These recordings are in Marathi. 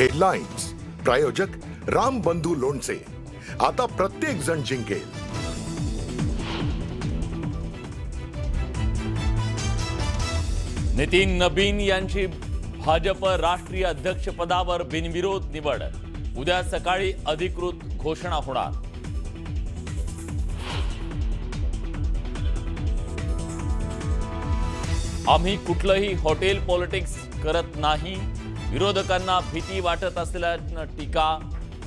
हेडलाईन्स प्रायोजक राम बंधू लोणचे. आता प्रत्येक जण जिंकेल. नितीन नबीन यांची भाजप राष्ट्रीय अध्यक्षपदावर बिनविरोध निवड. उद्या सकाळी अधिकृत घोषणा होणार. आम्ही कुठलंही हॉटेल पॉलिटिक्स करत नाही. विरोधकांना भीती वाटत असल्यानं टीका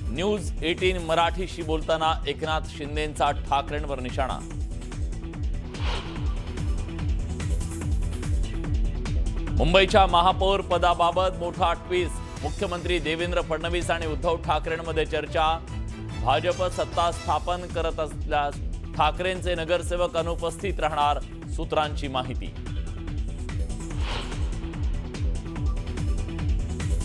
न्यूज एटीन मराठीशी बोलताना एकनाथ शिंदेंचा ठाकरेंवर निशाणा. मुंबईच्या महापौर पदाबाबत मोठा ट्विस्ट मुख्यमंत्री देवेंद्र फडणवीस आणि उद्धव ठाकरेंमध्ये चर्चा. भाजप सत्ता स्थापन करत असल्यास ठाकरेंचे नगरसेवक अनुपस्थित राहणार सूत्रांची माहिती.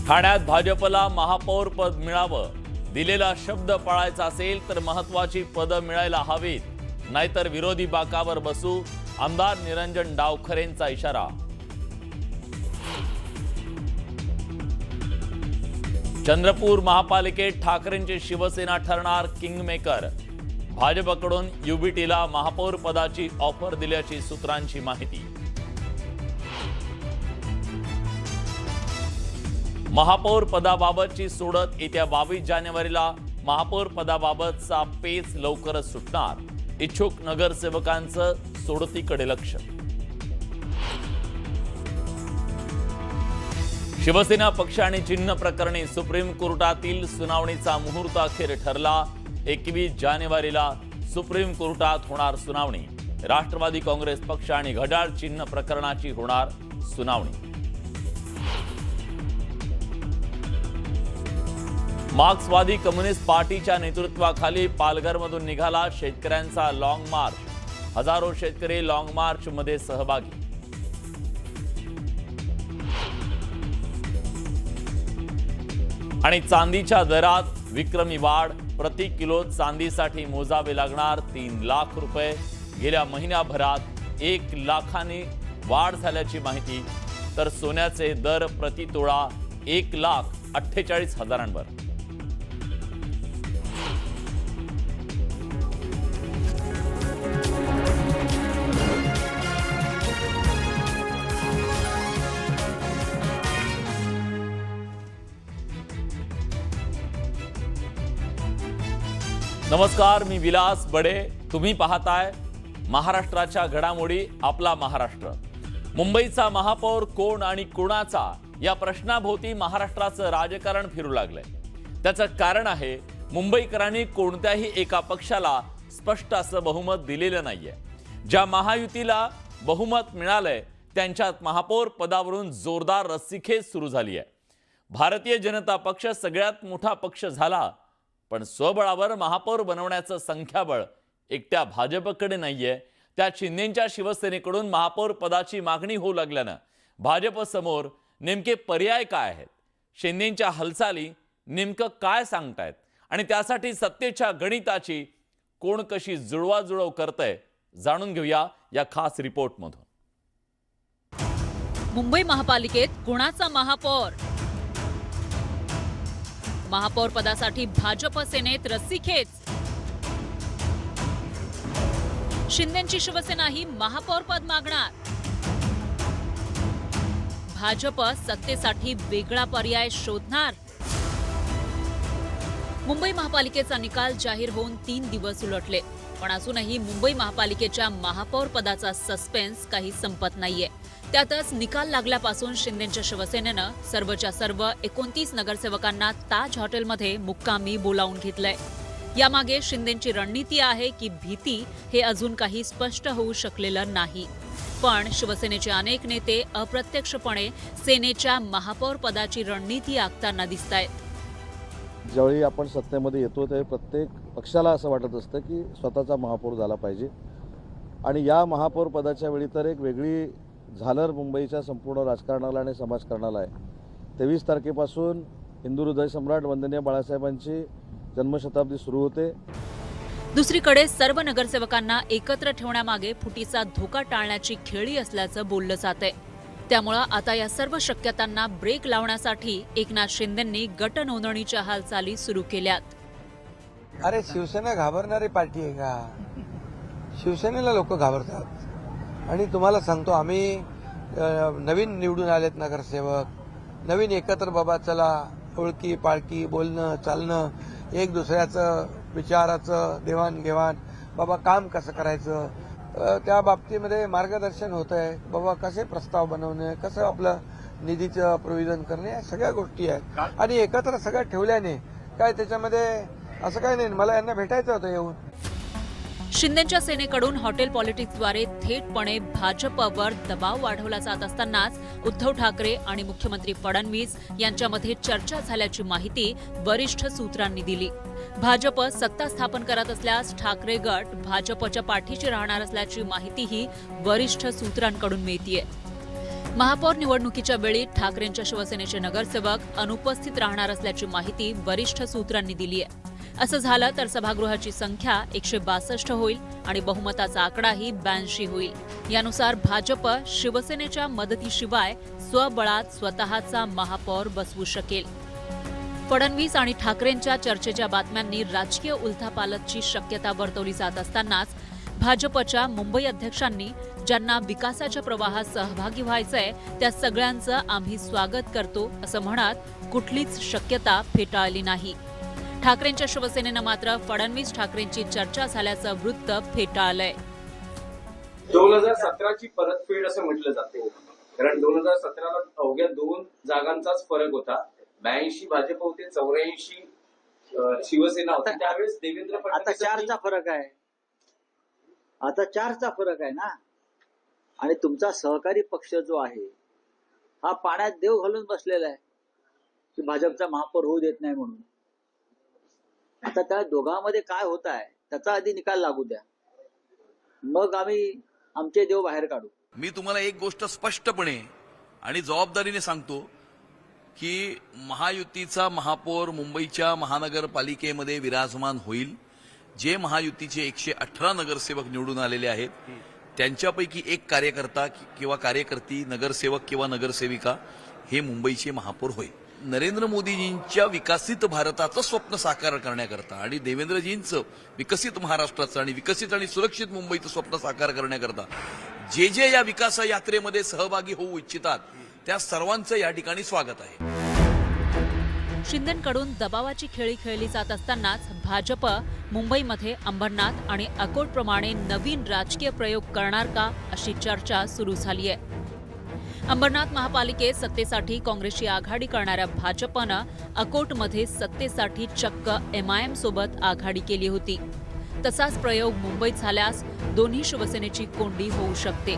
ठाण्यात भाजपला महापौर पद मिळावं. दिलेला शब्द पाळायचा असेल तर महत्वाची पदं मिळायला हवीत. नाहीतर विरोधी बाकावर बसू. आमदार निरंजन डावखरेंचा इशारा. चंद्रपूर महापालिकेत ठाकरेंची शिवसेना ठरणार किंगमेकर. भाजपकडून युबीटीला महापौर पदाची ऑफर दिल्याची सूत्रांची माहिती. महापौर पदाबाबतची सोडत येत्या बावीस जानेवारीला महापौर पदाबाबतचा पेच लवकरच सुटणार. इच्छुक नगरसेवकांचं सोडतीकडे लक्ष. शिवसेना पक्ष आणि चिन्ह प्रकरणी सुप्रीम कोर्टातील सुनावणीचा मुहूर्त अखेर ठरला. एकवीस जानेवारीला सुप्रीम कोर्टात होणार सुनावणी. राष्ट्रवादी काँग्रेस पक्ष आणि घड्याळ चिन्ह प्रकरणाची होणार सुनावणी. मार्क्सवादी कम्युनिस्ट पार्टीच्या नेतृत्वाखाली पालघरमधून निघाला शेतकऱ्यांचा लाँग मार्च हजारो शेतकरी लाँग मार्च मध्ये सहभागी. आणि चांदीच्या दरात विक्रमी वाढ प्रति किलो चांदीसाठी मोजावे लागणार तीन लाख रुपये. गेल्या महिन्याभरात एक लाखाने वाढ झाल्याची माहिती तर सोन्याचे दर प्रति तोळा एक लाख अठ्ठेचाळीस हजारांवर. नमस्कार मी विलास बडे. तुम्ही पाहताय महाराष्ट्राच्या घडामोडी आपला महाराष्ट्र. मुंबईचा महापौर कोण आणि कोणाचा? या प्रश्नाभोवती महाराष्ट्राचं राजकारण फिरू लागलंय. त्याचं कारण आहे मुंबईकरांनी कोणत्याही एका पक्षाला स्पष्ट असं बहुमत दिलेलं नाहीये. ज्या महायुतीला बहुमत मिळालंय त्यांच्यात महापौर पदावरून जोरदार रस्सीखेच सुरू झाली आहे भारतीय जनता पक्ष सगळ्यात मोठा पक्ष झाला पण स्वबळावर महापौर बनवण्याचं संख्याबळ एकट्या भाजपकडे नाहीये. त्या शिंदेच्या शिवसेनेकडून महापौर पदाची मागणी होऊ लागल्यानं भाजप समोर नेमके पर्याय काय आहेत? शिंदेच्या हालचाली नेमकं काय सांगतायत? आणि त्यासाठी सत्तेच्या गणिताची कोण कशी जुळवाजुळव करतंय जाणून घेऊया या खास रिपोर्टमधून. मुंबई महापालिकेत कुणाचा महापौर? महापौर पदासाठी भाजप सेनेत रस्सीखेच शिंदेची शिवसेना ही महापौर पद मागणार. भाजप सत्तेसाठी वेगळा पर्याय शोधणार. मुंबई महापालिकेचा निकाल जाहीर होऊन तीन दिवस उलटले. पण अजूनही मुंबई महापालिकेच्या महापौर पदाचा सस्पेन्स काही संपत नाहीये. त्यातच निकाल लागल्यापासून शिंदेच्या शिवसेनेनं सर्वच्या सर्व एकोणतीस नगरसेवकांना ताज हॉटेलमध्ये मुक्कामी बोलावून घेतलंय. यामागे शिंदेची रणनीती आहे की भीती हे अजून काही स्पष्ट होऊ शकलेलं नाही. पण शिवसेनेचे अनेक नेते अप्रत्यक्षपणे सेनेच्या महापौर पदाची रणनीती आखताना दिसत आहेत ज्यावेळी आपण सत्तेमध्ये येतो त्यावेळी प्रत्येक पक्षाला असं वाटत असतं की स्वतःचा महापौर झाला पाहिजे. आणि या महापौर पदाच्या वेळी तर एक वेगळी झालर मुंबईच्या संपूर्ण राजकारणाला आणि समाजकारणाला आहे. तेवीस तारखेपासून हिंदू हृदय सम्राट वंदनीय बाळासाहेबांची जन्मशताब्दी सुरू होते. दुसरीकडे सर्व नगरसेवकांना एकत्र ठेवण्यामागे फुटीचा धोका टाळण्याची खेळी असल्याचं बोललं जातंय त्यामुळं आता या सर्व शक्यतांना ब्रेक लावण्यासाठी एकनाथ शिंदेंनी गट नोंदणीच्या हालचाली सुरू केल्यात. अरे शिवसेना घाबरणारी पार्टी आहे का? शिवसेनेला लोक घाबरतात. आणि तुम्हाला सांगतो आम्ही नवीन निवडून आलेत नगरसेवक. नवीन एकत्र बाबा चला ओळखी पाळखी बोलणं चालणं एक दुसऱ्याचं विचाराचं देवाणघेवाण. बाबा काम कसं करायचं? त्या बाबतीमध्ये मार्गदर्शन होत आहे बाबा कसे प्रस्ताव बनवणे? कसं आपलं निधीचं प्रोविजन करणे? या सगळ्या गोष्टी आहेत. आणि एकत्र सगळ्या ठेवल्याने काय त्याच्यामध्ये असं काही नाही. मला यांना भेटायचं होतं येऊन. शिंदेच्या सेनेकडून हॉटेल पॉलिटिक्सद्वारे थेटपणे भाजपवर दबाव वाढवला जात असतानाच उद्धव ठाकरे आणि मुख्यमंत्री फडणवीस यांच्यामध्ये चर्चा झाल्याची माहिती वरिष्ठ सूत्रांनी दिली. भाजप सत्ता स्थापन करत असल्यास ठाकरे गट भाजपच्या पाठीशी राहणार असल्याची माहितीही वरिष्ठ सूत्रांकडून मिळतीये. महापौर निवडणुकीच्या वेळी ठाकरेंच्या शिवसेनेचे नगरसेवक अनुपस्थित राहणार असल्याची माहिती वरिष्ठ सूत्रांनी दिली आहे असं झालं तर सभागृहाची संख्या एकशे बासष्ट होईल आणि बहुमताचा आकडाही ब्याऐंशी होईल. यानुसार भाजप शिवसेनेच्या मदतीशिवाय स्वबळात स्वतःचा महापौर बसवू शकेल. फडणवीस आणि ठाकरेंच्या चर्चेच्या बातम्यांनी राजकीय उलथापालथची शक्यता वर्तवली जात असतानाच भाजपच्या मुंबई अध्यक्षांनी ज्यांना विकासाच्या प्रवाहात सहभागी व्हायचंय त्या सगळ्यांचं आम्ही स्वागत करतो असं म्हणत कुठलीच शक्यता फेटाळली नाही. ठाकरेंच्या शिवसेनेनं मात्र फडणवीस ठाकरेंची चर्चा झाल्याचं वृत्त फेटाळलंय दोन हजार सतराची परतफेड असं म्हटलं जाते. कारण दोन हजार सतराला अवघ्या दोन जागांचाच फरक होता. ब्याऐंशी भाजप होते चौऱ्याऐंशी शिवसेना होती. आता- त्यावेळेस देवेंद्र आता फडणवीस चारचा फरक आहे. आता चारचा फरक आहे ना? आणि तुमचा सहकारी पक्ष जो आहे हा पाण्यात देव घालून बसलेला आहे की भाजपचा महापौर होऊ देत नाही म्हणून. आता त्या दोघांमध्ये काय होत आहे त्याचा आधी निकाल लागू द्या. मग आम्ही आमचे देव बाहेर काढू. मी तुम्हाला एक गोष्ट स्पष्टपणे आणि जबाबदारीने सांगतो की महायुतीचा महापौर मुंबईच्या महानगरपालिकेमध्ये विराजमान होईल. जे महायुतीचे एकशे अठरा नगरसेवक निवडून आलेले आहेत त्यांच्यापैकी एक कार्यकर्ता किंवा कार्यकर्ती नगरसेवक किंवा नगरसेविका हे मुंबईचे महापौर होईल. नरेंद्र मोदीजींच्या विकसित भारताचं स्वप्न साकार करण्याकरता आणि देवेंद्रजींचं विकसित महाराष्ट्राचं आणि विकसित आणि सुरक्षित मुंबईचं स्वप्न साकार करण्याकरता जे जे या विकास यात्रेमध्ये सहभागी होऊ इच्छितात त्या सर्वांचं या ठिकाणी स्वागत आहे. शिंदेकडून दबावाची खेळी खेळली जात असतानाच भाजप मुंबईमध्ये अंबरनाथ आणि अकोटप्रमाणे नवीन राजकीय प्रयोग करणार का अशी चर्चा सुरू झाली आहे अंबरनाथ महापालिकेत सत्तेसाठी काँग्रेसची आघाडी करणाऱ्या भाजपनं अकोटमध्ये सत्तेसाठी चक्क एमआयएम सोबत आघाडी केली होती. तसाच प्रयोग मुंबईत झाल्यास दोन्ही शिवसेनेची कोंडी होऊ शकते.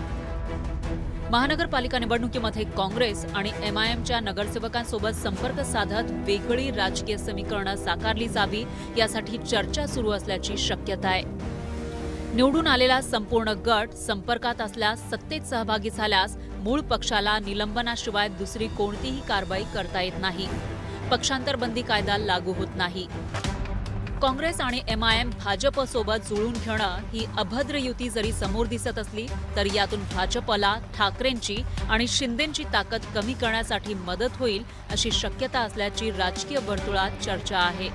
महानगरपालिका निवडणुकीमध्ये काँग्रेस आणि एमआयएमच्या नगरसेवकांसोबत संपर्क साधत वेगळी राजकीय समीकरणं साकारली जावी यासाठी चर्चा सुरू असल्याची शक्यता आहे. निवडून आलेला संपूर्ण गट संपर्कात असल्यास सत्तेत सहभागी झाल्यास मूळ पक्षाला निलंबनाशिवाय दुसरी कोणतीही कारवाई करता येत नाही. पक्षांतर बंदी कायदा लागू होत नाही. काँग्रेस आणि एमआयएम भाजपसोबत जुळून घेणं ही अभद्र युती जरी समोर दिसत असली तरी यातून भाजपला ठाकरेंची आणि शिंदेंची ताकद कमी करण्यासाठी मदत होईल अशी शक्यता असल्याची राजकीय वर्तुळात चर्चा आहे.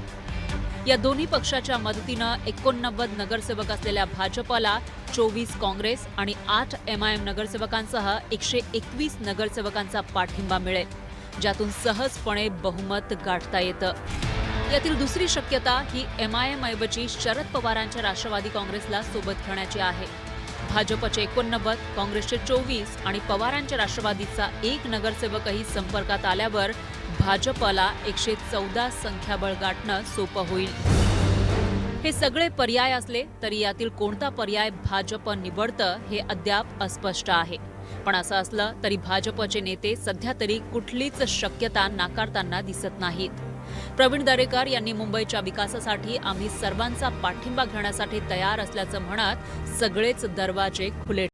या दोन्ही पक्षाच्या मदतीनं एकोणनव्वद नगरसेवक असलेल्या भाजपला चोवीस काँग्रेस आणि आठ एमआयएम नगरसेवकांसह एकशे एकवीस नगरसेवकांचा पाठिंबा मिळेल ज्यातून सहजपणे बहुमत गाठता येतं. यातील दुसरी शक्यता ही एमआयएम ऐवजी शरद पवारांच्या राष्ट्रवादी काँग्रेसला सोबत घेण्याची आहे. भाजपचे एकोणनव्वद काँग्रेसचे चोवीस आणि पवारांच्या राष्ट्रवादीचा एक नगरसेवकही संपर्कात आल्यावर भाजपला एकशे चौदा संख्याबळ गाठणं सोपं होईल. हे सगळे पर्याय असले तरी यातील कोणता पर्याय भाजप निवडतं हे अद्याप अस्पष्ट आहे. पण असं असलं तरी भाजपचे नेते सध्या तरी कुठलीच शक्यता नाकारताना दिसत नाहीत. प्रवीण दरेकर यांनी मुंबईच्या विकासासाठी आम्ही सर्वांचा पाठिंबा घेण्यासाठी तयार असल्याचं म्हणत सगळेच दरवाजे खुले